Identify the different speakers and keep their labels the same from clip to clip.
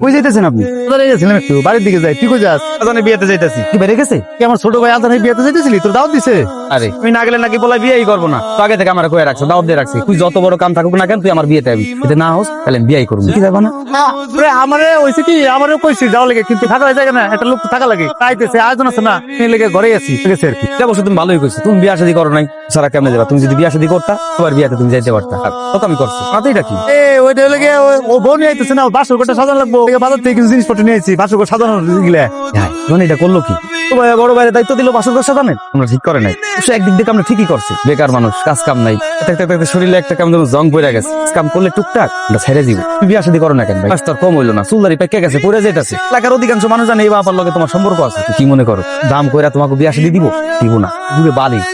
Speaker 1: কই যাইতেছেন আপনি?
Speaker 2: একটু? বাড়ির দিকে যাই। তুই কই যাস? আজানে বিয়েতে যাইতাছি।
Speaker 1: কি বেড়ে গেছে?
Speaker 2: কি আমার ছোট ভাই আজানে বিয়েতে যাইতেছিলি? তোর দাওয়াত দিছে?
Speaker 1: আরে। তুই না গেলে নাকি বলে বিয়েই করব না। তো আগে থেকে আমার কয়ে রাখছো দাওয়াত দিয়ে রাখছি। তুই যত বড় কাম থাকুক না কেন তুই আমার বিয়েতে আবি। যদি না হোস তাহলে বিয়াই করব। কি যাব না?
Speaker 2: আমারে হইছে কি? আমারে কইছি যাওয়া লাগে কিন্তু থাকা যায় না। একটা লোক থাকা লাগে। তাইতেছে আয়োজন আছে না। এই লেগে ঘরে আছি। গেছে আর কি।
Speaker 1: অবশ্য তুমি ভালোই করছ তুমি বিয়া শাদী করো নাই। সারা কেমনে যাবা? তুমি যদি বিয়া শাদী করতা তোমার বিয়াতে তুমি যাইতে পারতা। কত আমি করছি। তাতে এটা কি হ্যাঁ বেকার মানুষ, কাজ কাম নাই। শরীরে একটা কেমন জং পড়ে গেছে। কাম করলে টুকটাক ছেড়ে দিব। তুমি করো না কেন কাজ কম হইল না। চুলদারি পেকে গেছে, পড়ে এলাকার অধিকাংশ মানুষ জানে এই বাবার লগে তোমার সম্পর্ক আছে। কি মনে করো? দাম কইরা তোমাকে বিয়া দিব? দিব না।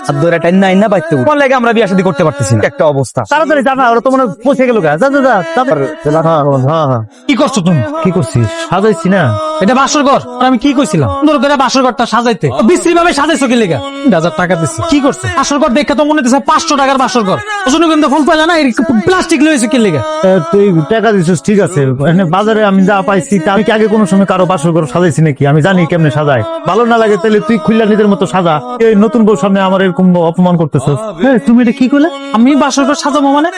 Speaker 1: আর না আমরা বিয়া করতে পারতেছি একটা অবস্থা।
Speaker 2: তাড়াতাড়ি জানা ওরা তোমার পৌঁছে গেল গা। যা। হ্যাঁ হ্যাঁ হ্যাঁ।
Speaker 3: কি করছ তুমি?
Speaker 2: কি করছিস? সাজাইছি না।
Speaker 3: এটা বাসর ঘর। আমি কি কইছিলাম? সুন্দর করে বাসর ঘরটা সাজাইতে। বিশ্রী ভাবে সাজাইছো কি লেগা? হাজার টাকা দিছি। কি করছে? বাসর ঘর দেখে তো মনে হচ্ছে পাঁচশো টাকার বাসর ঘর। ওজন্য কিন্তু ফুল পাইলা না প্লাস্টিক লয়েছে কি লেগা?
Speaker 2: তুই টাকা দিছিস ঠিক আছে। এখানে বাজারে আমি যা পাইছি তা আমি কি আগে কোনো সময় কারও বাসর ঘর সাজাইছি নাকি? আমি জানি কেমনে সাজাই ভালো না লাগে তাহলে তুই খুললা নিজের মতো সাজা। এই নতুন বউ সামনে আমার এরকম অপমান করতেছস। হ্যাঁ তুমি এটা কি করলে
Speaker 3: আমি বাসর ঘর সাজাবো মানে?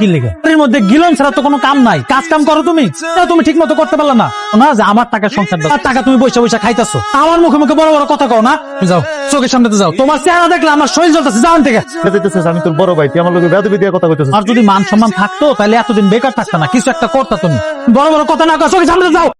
Speaker 3: কি লেগা? এর মধ্যে গিলন ছাড়া তো কোনো কাম নাই। কাজ কাম করো তুমি। তুমি ঠিক মতো করতে পারলা না। না যে আমার টাকা সংসার আর টাকা তুমি বৈশা বৈশা খাইতেছো। আমার মুখে মুখে বড় বড় কথা কও না। যাও চোখের সামনে যাও। তোমার চেহারা দেখলে আমার শরীর জ্বলতেছে। যাও থেকে
Speaker 2: আমি তোর বড় ভাই। তুই আমার লোকের বেদবি দিয়ে কথা কইতেছিস।
Speaker 3: আর যদি মান সম্মান থাকতো তাহলে এতদিন বেকার থাকতো না। কিছু একটা করতো তুমি। বড় বড় কথা না চোখের সামনে যাও।